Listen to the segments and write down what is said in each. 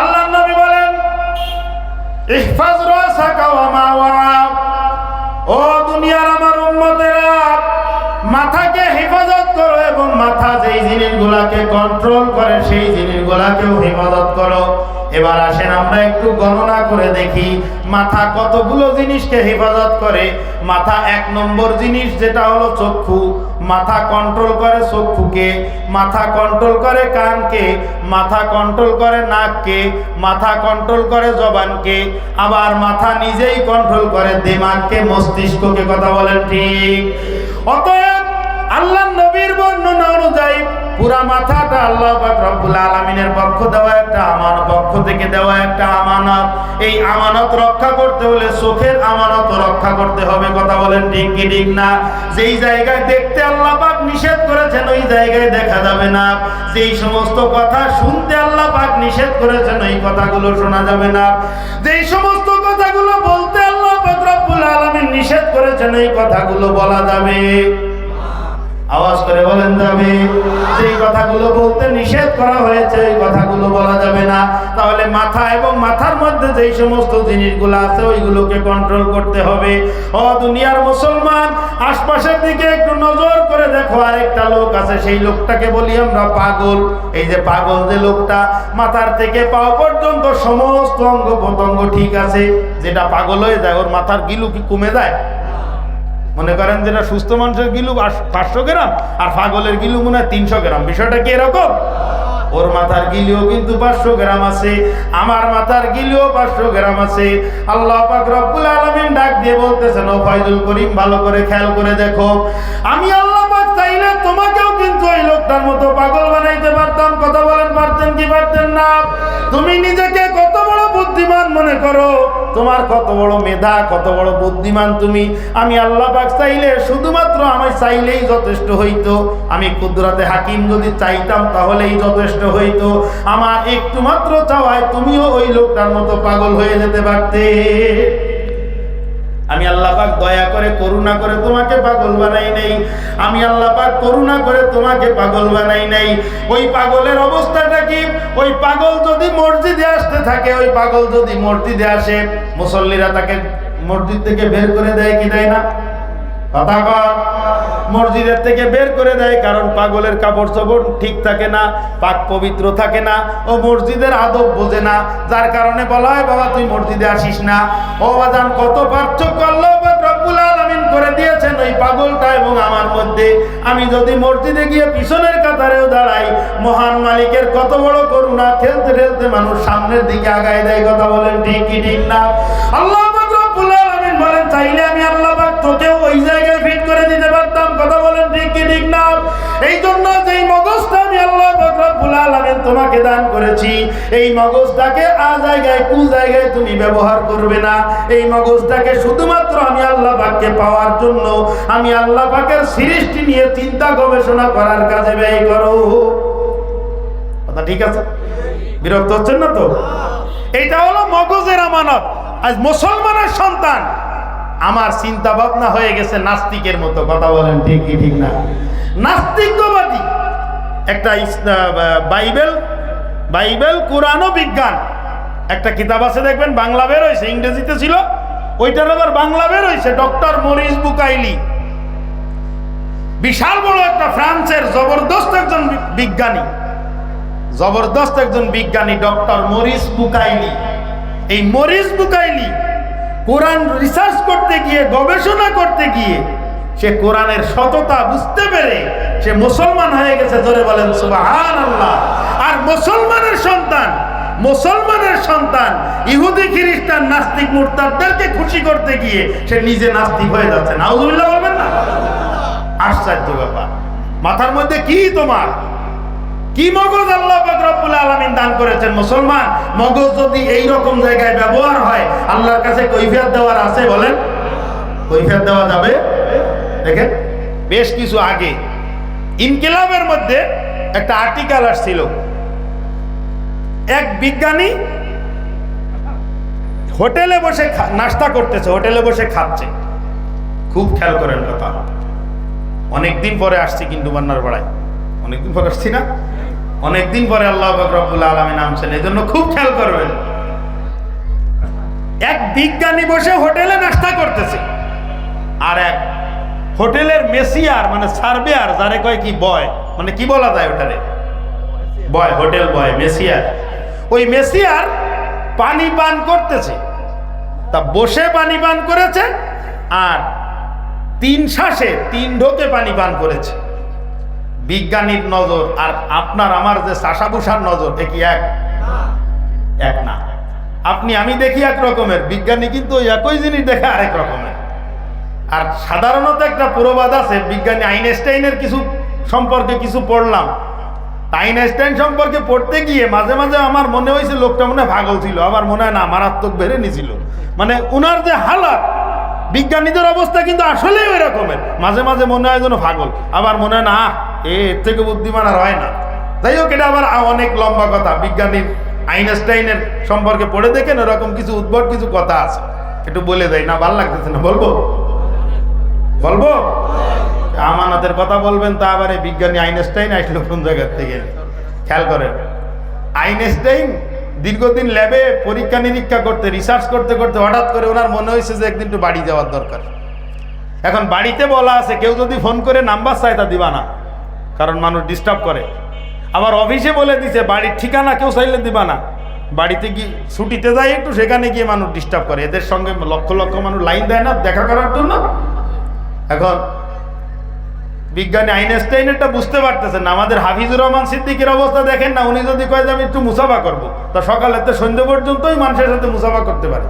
আল্লাহ নবী বলেন ও দুনিয়ার আমার উম্মতেরা, মাথাকে হেফাজত করো এবং মাথা যেই জিনিসগুলাকে কন্ট্রোল করে, সেই জিনিসগুলাকেও হেফাজত করো। এবার আসেন, আমরা একটু গণনা করে দেখি মাথা কতগুলো জিনিসকে হেফাজত করে। মাথা এক নম্বর জিনিস যেটা হলো চক্ষু। মাথা কন্ট্রোল করে চক্ষুকে। মাথা কন্ট্রোল করে কানকে। মাথা কন্ট্রোল করে নাককে। মাথা কন্ট্রোল করে জবানকে। আবার মাথা নিজেই কন্ট্রোল করে দিমাগকে, মস্তিষ্ককে, কথা বলেন ঠিক। অতএব আল্লাহ নবীর বর্ণনা অনুযায়ী পুরা মাথাটা আল্লাহ পাক রব্বুল আলামিনের পক্ষ দেওয়া একটা আমার পক্ষ থেকে দেওয়া একটা আমানত। এই আমানত রক্ষা করতে হলে চোখের আমানত রক্ষা করতে হবে, কথা বলেন ঠিক কি ঠিক না? যেই জায়গায় দেখতে আল্লাহ পাক নিষেধ করেছেন, ওই জায়গায় দেখা যাবে না। যেই সমস্ত কথা শুনতে আল্লাহ পাক নিষেধ করেছেন, ওই কথাগুলো শোনা যাবে না। যেই সমস্ত কথাগুলো বলতে আল্লাহ পাক রব্বুল আলামিন নিষেধ করেছেন এই কথাগুলো বলা যাবে। আওয়াজ করে বলেন যাবে যেই কথাগুলো বলতে নিষেধ করা হয়েছে এই কথাগুলো বলা যাবে না। তাহলে মাথা এবং মাথার মধ্যে যেই সমস্ত জিনিসগুলো আছে, ওইগুলোকে কন্ট্রোল করতে হবে। ও দুনিয়ার মুসলমান, আশপাশের দিকে একটু নজর করে দেখো, আরেকটা লোক আছে, সেই লোকটাকে বলি আমরা পাগল। এই যে পাগল যে লোকটা, মাথার থেকে পাও পর্যন্ত সমস্ত অঙ্গ প্রত্যঙ্গ ঠিক আছে। যেটা পাগল হয়ে যায়, ওর মাথার গিলু কি কমে যায়? মনে করেন যেটা সুস্থ মানুষের গিলু পাঁচশো গ্রাম, আর পাগলের গিলু মনে হয় তিনশো গ্রাম। বিষয়টা কি এরকম? ওর মাথার গিলিও কিন্তু পাঁচশো গ্রাম আছে, আমার মাথার গিলিও পাঁচশো গ্রাম আছে। আল্লাহ পাক রব্বুল আলামিন ডাক দিয়ে বলতেছেন, ও ফয়জুল করিম, ভালো করে খেয়াল করে দেখো। আমি আল্লাহ পাক চাইলে তোমাকেও কিন্তু ওই লোকটার মতো পাগল বানাইতে পারতাম। কথা বলেন, পারতেন কি পারতেন না? তুমি নিজেকে কত বড় বুদ্ধিমান মনে করো? তোমার কত বড় মেধা, কত বড় বুদ্ধিমান তুমি? আমি আল্লাহ পাক চাইলে শুধুমাত্র আমি চাইলেই যথেষ্ট হইতো। আমি কুদরাতে হাকিম যদি চাইতাম তাহলেই যথেষ্ট হইতো। আমার একটু মাত্র চাওয়ায় তুমিও ওই লোকটার মতো পাগল হয়ে যেতে পারতে। আমি আল্লাহ পাক দয়া করে, করুণা করে তোমাকে পাগল বানাই নাই। আমি আল্লাহ পাক করুণা করে তোমাকে পাগল বানাই নাই। ওই পাগলের অবস্থাটা কি? ওই পাগল যদি মসজিদে আসতে থাকে, ওই পাগল যদি মসজিদে আসে, মুসল্লিরা তাকে মসজিদ থেকে বের করে দেয় কি দেয় না? মসজিদের থেকে বের করে দেয়, কারণ পাগলের কাপড় চোপড় ঠিক থাকে না, পাক পবিত্র থাকে না, ও মসজিদের আদব বোঝে না, যার কারণে বলা হয়, বাবা, তুই মসজিদে আসিস না। ও বাজান কত পার্থক্য আল্লাহ করে দিয়েছেন ওই পাগলটা এবং আমার মধ্যে। আমি যদি মসজিদে গিয়ে পিছনের কাতারেও দাঁড়াই, মহান মালিকের কত বড় করুণা, ঠেলতে ঠেলতে মানুষ সামনের দিকে আগায় দেয়, কথা বলেন ঠিক কি ঠিক না? আল্লাহ বলেন, চাইলে আমি আল্লাহ তোকেও ওই জায়গায় ফিট করে দিতে পারতাম। কথা বলেন ঠিক কি ঠিক না? এই জন্য যেই মগজটা আমি আল্লাহ রব্বুল তোমাকে দান করেছি, এই মগজটাকে আ জায়গায়, কু জায়গায় তুমি ব্যবহার করবে না। এই মগজটাকে শুধুমাত্র আমি আল্লাহ পাককে পাওয়ার জন্য, আমি আল্লাহ পাকের সৃষ্টি নিয়ে চিন্তা গবেষণা করার কাজে ব্যয় করো। কথা ঠিক আছে? বিরক্ত হচ্ছেন না তো? এইটা হলো মগজের আমানত। আজ মুসলমানের সন্তান আমার চিন্তা ভাবনা হয়ে গেছে নাস্তিকের মতো, কথা বলেন ঠিক কি ঠিক না? নাস্তিকবাদী। একটা বাইবেল বাইবেল, কোরআন ও বিজ্ঞান। একটা কিতাব আছে দেখবেন, বাংলা বের হয়েছে ইংরেজিতে ছিল। ওইটার আবার বাংলা বের হয়েছে ডক্টর মরিস বুকাইলি। বিশাল বড় একটা ফ্রান্সের জবরদস্ত একজন বিজ্ঞানী। জবরদস্ত একজন বিজ্ঞানী, ডক্টর মরিস বুকাইলি। এই মরিস বুকাইলি কোরআন রিসার্চ করতে গিয়ে, গবেষণা করতে গিয়ে সে কোরআনের সততা বুঝতে পেরে সে মুসলমান হয়ে গেছে ধরে বলেন সুবাহান আল্লাহ আর মুসলমানের সন্তান মুসলমানের সন্তান, ইহুদি, খ্রিস্টান, নাস্তিক, মুরতাদদেরকে খুশি করতে গিয়ে সে নিজে নাস্তিক হয়ে যাচ্ছে। নাউজুবিল্লাহ বলবেন না? আশ্চর্য ব্যাপার। মাথার মধ্যে কি তোমার? কি মগজ আল্লাহ রব্বুল আলামিন দান করেছেন মুসলমান? মগজ যদি এই রকম জায়গায় ব্যবহার হয়, আল্লাহর কাছে কৈফিয়ত দেওয়ার আছে বলেন? কৈফিয়ত দেওয়া যাবে? দেখেন, বেশ কিছু আগে ইনকিলাবের মধ্যে একটা আর্টিকেল আসছিল। এক বিজ্ঞানী হোটেলে বসে নাস্তা করতেছে, হোটেলে বসে খাচ্ছে। খুব খেয়াল করেন কথা। অনেকদিন পরে আসছি কিন্তু বান্নার পাড়ায়। অনেকদিন পরে আসছি না? অনেকদিন পরে আল্লাহ রব্বুল আলমী নামছেন এই জন্য খুব খেয়াল করবেন। এক বিজ্ঞানী বসে হোটেলে নাস্তা করতেছে। আর এক হোটেলের মেসিয়ার মানে সার্ভেয়ার যারে কয় কি, বয় মানে কি বলা যায় ওটারে? বয়, হোটেল বয়, মেসিয়ার। ওই মেসিয়ার পানি পান করতেছে। তা বসে পানি পান করেছে, আর তিন শ্বাসে তিন ঢোকে পানি পান করেছে। বিজ্ঞানীর নজর আর আপনার আমার যে শাসাবুসার নজর, এ কি এক? এক না। আপনি, আমি দেখি এক রকমের, বিজ্ঞানী কিন্তু একই জিনিস দেখে আরেক রকমের। আর সাধারণত একটা প্রবাদ আছে, বিজ্ঞানী আইনস্টাইনের কিছু সম্পর্কে কিছু পড়লাম। আইনস্টাইন সম্পর্কে পড়তে গিয়ে মাঝে মাঝে আমার মনে হয়েছে লোকটা মনে পাগল ছিল, আবার মনে হয় না, মারাত্মক বেড়ে নিছিল মানে উনার যে হালাত বিজ্ঞানীদের অবস্থা কিন্তু আসলেই ওই রকমের মাঝে মাঝে মনে হয় যেন পাগল। আবার মনে হয়, না, এ এর থেকে বুদ্ধিমান আর হয় না। যাই হোক, এটা আবার অনেক লম্বা কথা। বিজ্ঞানীর আইনস্টাইনের সম্পর্কে পড়ে দেখেন এরকম কিছু উদ্ভট কিছু কথা আছে। একটু বলে দেয় না, ভালো লাগতেছে না, বলব? বলব? আমানতের কথা বলবেন, তা আবার বিজ্ঞানী আইনস্টাইন আসলো কোন জায়গার থেকে? খেয়াল করেন, আইনস্টাইন দীর্ঘদিন ল্যাবে পরীক্ষা নিরীক্ষা করতে রিসার্চ করতে করতে হঠাৎ করে ওনার মনে হয়েছে যে একদিন একটু বাড়ি যাওয়ার দরকার। এখন বাড়িতে বলা আছে, কেউ যদি ফোন করে নাম্বার চায় তা দিবা না, কারণ মানুষ ডিস্টার্ব করে। আবার অফিসে বলে দিছে, বাড়ির ঠিকানা কেউ চাইলে দিবা না। বাড়িতে গিয়ে ছুটিতে যায় একটু, সেখানে গিয়ে মানুষ ডিস্টার্ব করে। এদের সঙ্গে লক্ষ লক্ষ মানুষ লাইন দেয় না, দেখা করার জন্য। এখন বিজ্ঞানী আইনস্টাইনেরটা বুঝতে পারতেছেন না। আমাদের হাফিজুর রহমান সিদ্দিকের অবস্থা দেখেন না, উনি যদি কয় যে আমি একটু মুসাফা করব, তা সকালে তো সন্ধ্যে পর্যন্তই মানুষের সাথে মুসাফা করতে পারে।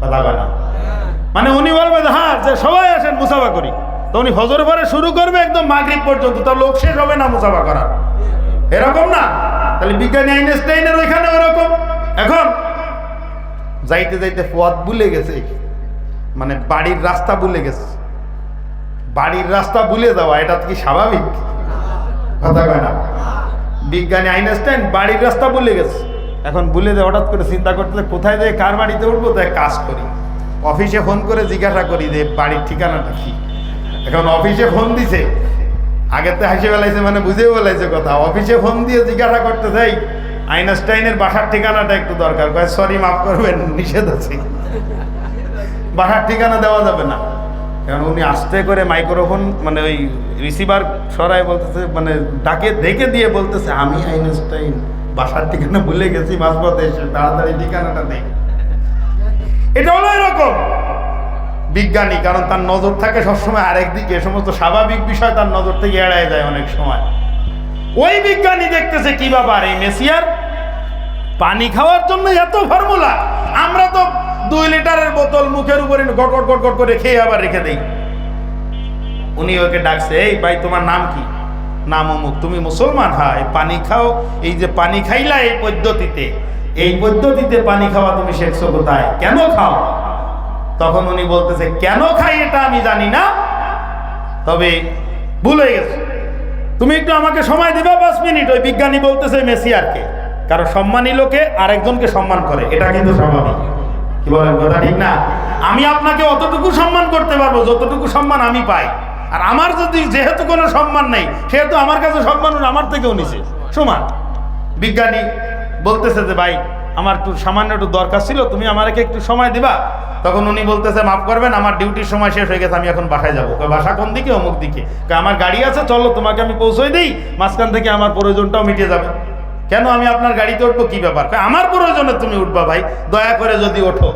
কথা কয় না? মানে উনি বলবে হ্যাঁ যে সবাই আসেন, মুসাফা করি। তো উনি হজর পরে শুরু করবে একদম মাগরিব পর্যন্ত, তার লোক শেষ হবে না মুসাফা করার। এরকম না? তাহলে বিজ্ঞানী আইনস্টাইনের ওইখানে ওরকম। এখন যাইতে যাইতে পথ ভুলে গেছে। মানে বাড়ির রাস্তা ভুলে গেছে। বাড়ির রাস্তা ভুলে যাওয়া, এটা কি স্বাভাবিক? কথা না। বিজ্ঞানী আইনস্টাইন বাড়ির রাস্তা ভুলে গেছে। এখন ভুলে যায়, হঠাৎ করে চিন্তা করতে কোথায় যেয়ে কার বাড়িতে উঠবো তাই কাজ করি। অফিসে ফোন করে জিজ্ঞাসা করি যে, বাড়ির ঠিকানাটা কি? এখন অফিসে ফোন দিছে। আগে তো হাসি বেলাইছে মানে বুঝেও বেলাইছে কথা। অফিসে ফোন দিয়ে জিজ্ঞাসা করতে চাই আইনস্টাইনের বাসার ঠিকানাটা একটু দরকার। সরি, মাফ করবেন, নিষেধ আছে। বাসার ঠিকানা দেওয়া যাবে না। কারণ উনি আস্তে করে মাইক্রোফোন মানে ওই রিসিভার সরাই বলতেছে মানে ডাকে দেখে দিয়ে বলতেছে, আমি আইনস্টাইন বাসার ঠিকানা ভুলে গেছি, মাঝপথে এসে তাড়াতাড়ি ঠিকানাটা দেই এটা হলো এরকম বিজ্ঞানী, কারণ তার নজর থাকে সবসময় আরেক দিকে সমস্ত স্বাভাবিক বিষয় তার নজর থেকে এড়ায় যায় অনেক সময়। ওই বিজ্ঞানী দেখতেছে কি ব্যাপার? এই মেসিয়ার পানি খাওয়ার জন্য এত ফর্মুলা, আমরা তো দুই লিটারের বোতল মুখের উপরে গট গট গট গট করে খেয়ে আবার রেখে দেই। উনি ওকে ডাকছে, এই ভাই, তোমার নাম কি? নাম অমুক, তুমি মুসলমান? হয়, পানি খাও। এই যে পানি খাইলা এই পদ্ধতিতে এই পদ্ধতিতে পানি খাওয়া তুমি শেখছো কোথায়? কেন খাও? তখন উনি বলতেছে, কেন খাই এটা আমি জানি না, তবে ভুলে গেছে। তুমি একটু আমাকে সময় দেবে পাঁচ মিনিট। ওই বিজ্ঞানী বলতেছে মেসিয়ারকে কারও সম্মানী লোকে আরেকজনকে সম্মান করে, এটা কিন্তু স্বাভাবিক। কি বলেন, কথা ঠিক না? আমি আপনাকে অতটুকু সম্মান করতে পারব, যতটুকু সম্মান আমি পাই। আর আমার যদি যেহেতু কোনো সম্মান নেই, সেহেতু আমার কাছে সম্মান আমার থেকেও নিছে সমান। বিজ্ঞানী বলতেছে যে, ভাই, আমার একটু সামান্য একটু দরকার ছিল, তুমি আমাকে একটু সময় দিবা? তখন উনি বলতেছে, মাফ করবেন, আমার ডিউটির সময় শেষ হয়ে গেছে, আমি এখন বাসায় যাব। বাসা কোন দিকে? অমুক দিকে? আমার গাড়ি আছে, চলো তোমাকে আমি পৌঁছে দিই, মাঝখান থেকে আমার প্রয়োজনটাও মিটে যাবে। কেন আমি আপনার গাড়িতে উঠবো? কি ব্যাপার? আমার প্রয়োজনে তুমি উঠবা ভাই, দয়া করে যদি ওঠো।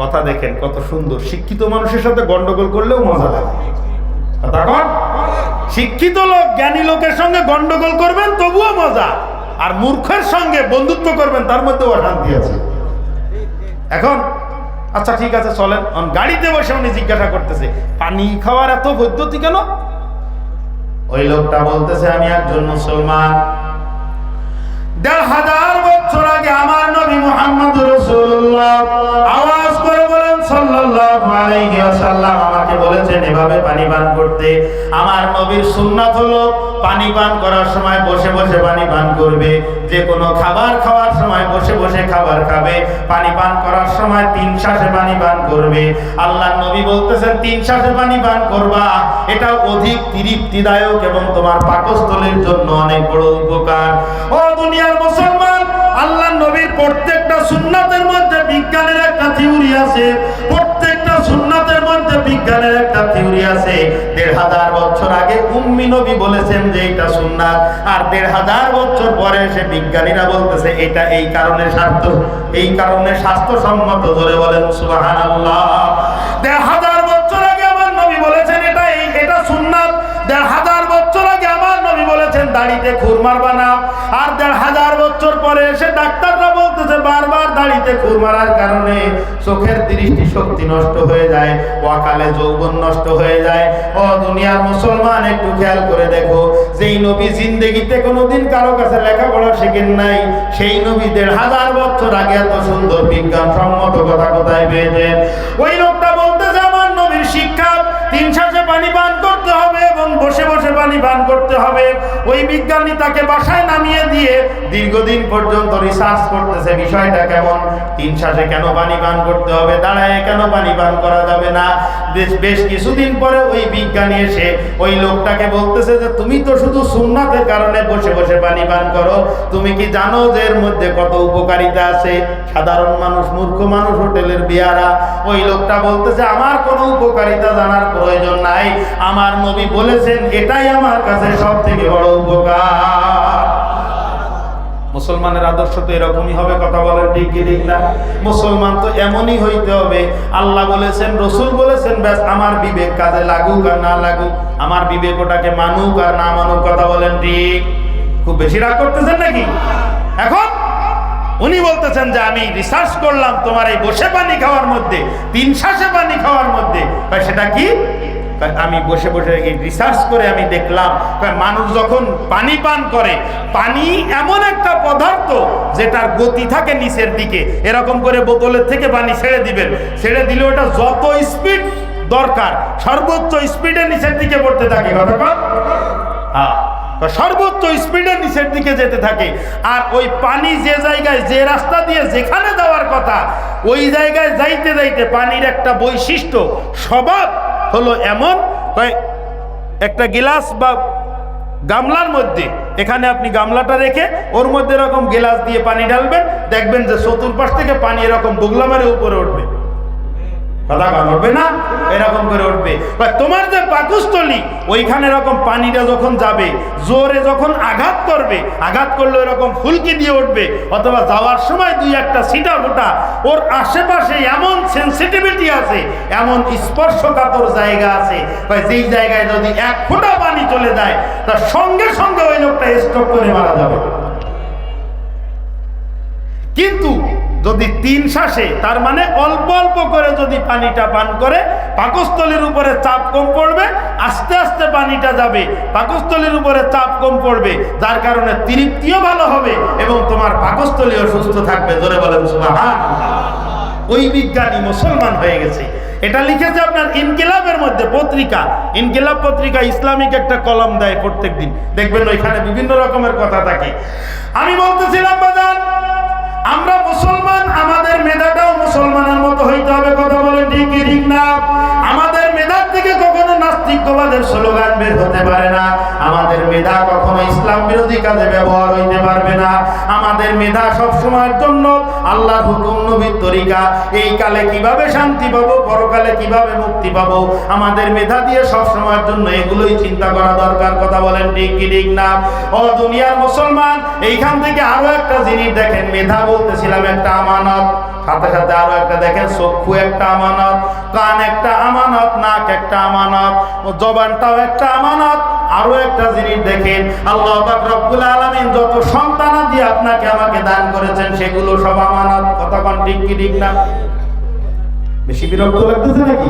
কথা দেখেন, কত সুন্দর। শিক্ষিত মানুষের সাথে গন্ডগোল করলেও মজা লাগে। শিক্ষিত লোক, জ্ঞানী লোকের সঙ্গে গন্ডগোল করবেন, তবুও মজা। আর মূর্খের সঙ্গে বন্ধুত্ব করবেন, তার মধ্যেও অশান্তি আছে। এখন আচ্ছা ঠিক আছে, চলেন। গাড়িতে বসে উনি জিজ্ঞাসা করতেছে, পানি খাওয়ার এত পদ্ধতি কেন? ওই লোকটা বলতেছে, আমি একজন মুসলমান। দেড় হাজার বছর আগে আমার নবী মোহাম্মদ রাসূলুল্লাহ। আলাইহি ওয়াসাল্লাম আমাকে বলেছেন, এভাবে পানি পান করতে। আমার নবীর সুন্নাত হলো, পানি পান করার সময় বসে বসে পানি পান করবে। যে কোনো খাবার খাওয়ার সময় বসে বসে খাবার খাবে। পানি পান করার সময় তিন শ্বাসে পানি পান করবে। আল্লাহ নবী বলতেছেন, তিন শ্বাসে পানি পান করবা। এটা অধিক তৃপ্তিদায়ক এবং তোমার পাকস্থলীর জন্য অনেক বড় উপকার। ও দুনিয়ার মুসলমান আল্লাহ নবীর প্রত্যেকটা সুন্নাতের মধ্যে বিজ্ঞানের একটা থিওরি আছে। প্রত্যেকটা সুন্নাতের মধ্যে বিজ্ঞানের একটা থিওরি আছে। দেড় হাজার বছর আগে উম্মি নবী বলেছেন যে এটা সুন্নাত, আর দেড় হাজার বছর পরে এসে বিজ্ঞানীরা বলতেছে, এটা এই কারণে স্বাস্থ্য এই কারণে স্বাস্থ্যসম্মত। ধরে বলেন, সুবহানাল্লাহ। দেড় হাজার বছর আগে আমার নবী বলেছেন, এটা এই, এটা সুন্নাত। দেড় হাজার বছর আগে আমার নবী বলেছেন, দাড়িতে খুর মারবা না আর দেড় হাজার বছর পরে এসে ডাক্তাররা বলতেছে, বারবার দাড়িতে খুর মারার কারণে চোখের দৃষ্টি শক্তি নষ্ট হয়ে যায় ওয়াকালে যৌবন নষ্ট হয়ে যায়। ও দুনিয়ার মুসলমান, একটু খেয়াল করে দেখো, যেই নবী জিন্দেগিতে কোনোদিন কারও কাছে লেখাপড়া শেখেন নাই, সেই নবী দেড় হাজার বছর আগে এত সুন্দর বিজ্ঞান সম্মত কথা কোথায় পেয়েছেন ওই লোকটা বলতেছে, আমার নবীর শিক্ষা, তিন শ্বাসে পানি পান পানি পান করতে হবে। ওই বিজ্ঞানী তাকে বাসায় নামিয়ে দিয়ে দীর্ঘদিন পর্যন্ত রিসার্চ করতেছে, বিষয়টা কেমন? তিন শ্বাসে কেন পানি পান করতে হবে? দাঁড়ায় কেন পানি পান করা যাবে না? বেশ কিছুদিন পরে ওই বিজ্ঞানী এসে ওই লোকটাকে বলতেছে যে, তুমি তো শুধু সুন্নাতের কারণে বসে বসে পানি পান করো। তুমি কি জানো যে এর মধ্যে কত উপকারিতা আছে? সাধারণ মানুষ, মূর্খ মানুষ, হোটেলের বিয়ারা। ওই লোকটা বলতেছে, আমার কোনো উপকারিতা জানার প্রয়োজন নাই। আমার নবী বলেছেন, এটাই আমার কাছে সব থেকে বড় উপকার। মুসলমানের আদর্শ তো এরকমই হবে, কথা বলেন ঠিক কি ঠিক না? মুসলমান তো এমনই হইতে হবে, আল্লাহ বলেছেন, রসুল বলেছেন, ব্যাস, আমার বিবেক কাজে লাগুক আর না লাগুক, আমার বিবেক ওটাকে মানুক আর না মানুক, কথা বলেন ঠিক? খুব বেশি রাগ করতেছেন নাকি? এখন উনি বলতেছেন যে, আমি রিসার্চ করলাম তোমার এই বসে পানি খাওয়ার মধ্যে, তিন শ্বাসে পানি খাওয়ার মধ্যে সেটা কি? আমি বসে বসে রিসার্চ করে আমি দেখলাম মানুষ যখন পানি পান করে, পানি এমন একটা পদার্থ যেটার গতি থাকে নিচের দিকে, এরকম করে বোতলের থেকে পানি ছেড়ে দিবেন ছেড়ে দিলে ওটা যত স্পিড দরকার, সর্বোচ্চ স্পিডে নিচের দিকে পড়তে থাকে? হ্যাঁ সর্বোচ্চ স্পিডে নিচের দিকে যেতে থাকে আর ওই পানি যে জায়গায়, যে রাস্তা দিয়ে যেখানে যাওয়ার কথা, ওই জায়গায় যাইতে যাইতে পানির একটা বৈশিষ্ট্য, স্বভাব হলো এমন একটা গিলাস বা গামলার মধ্যে, এখানে আপনি গামলাটা রেখে ওর মধ্যে এরকম গিলাস দিয়ে পানি ঢালবেন, দেখবেন যে চতুর্পাশ থেকে পানি এরকম বুগলা মারে উপরে উঠবে। এরকম করে উঠবে। বা তোমার যে পাকস্থলী, ওইখানে এরকম পানিটা যখন যাবে, জোরে যখন আঘাত করবে, আঘাত করলে এরকম ফুলকি দিয়ে উঠবে, অথবা যাওয়ার সময় দুই একটা সিটা ফোটা, ওর আশেপাশে এমন সেন্সিটিভিটি আছে, এমন স্পর্শকাতর জায়গা আছে, বা যেই জায়গায় যদি এক ফোঁটা পানি চলে যায়, তার সঙ্গে সঙ্গে ওই লোকটা স্টক করে মারা যাবে। কিন্তু যদি তিন শ্বাসে, তার মানে অল্প অল্প করে যদি পানিটা পান করে, পাকস্থলীর উপরে চাপ কম পড়বে, আস্তে আস্তে পানিটা যাবে, পাকস্থলীর উপরে চাপ কম পড়বে, যার কারণে তৃপ্তিও ভালো হবে এবং তোমার পাকস্থলীও সুস্থ থাকবে। জোরে বলেন ওই বিজ্ঞানী মুসলমান হয়ে গেছে। এটা লিখেছে আপনার ইনকিলাবের মধ্যে পত্রিকা। ইনকিলাব পত্রিকা ইসলামিক একটা কলম দেয় প্রত্যেক দিন দেখবেন ওইখানে বিভিন্ন রকমের কথা থাকে। আমি বলতেছিলাম, বাজান, আমরা মুসলমান হতে পারে না। আমাদের মেধা কখনো ইসলাম বিরোধী কাজে ব্যবহার হইতে পারবে না। আমাদের মেধা সব সময়ের জন্য আল্লাহর হুকুম, নবীর তরিকা। এই কালে কীভাবে শান্তি পাবো, পরকালে কীভাবে মুক্তি পাবো? আমাদের মেধা দিয়ে সব সময়ের জন্য এগুলোই চিন্তা করা দরকার, কথা বলেন ঠিক কি, ঠিক না? ও দুনিয়ার মুসলমান, এইখান থেকে আরও একটা জিনিস দেখেন, মেধা বলতেছিলাম একটা আমানত। সাথে সাথে আরও একটা দেখেন, চক্ষু একটা আমানত, কান একটা আমানত, নাক একটা আমানত, জবানটাও একটা আমানত। আরও একটা জিনিস দেখেন, আল্লাহ রব্বুল আলামিন যত সন্তানাদি আপনাকে আমাকে দান করেছেন, সেগুলো সব আমানত কতক্ষণ ঠিক কি ঠিক না? বেশি বিরক্ত লাগতেছে নাকি?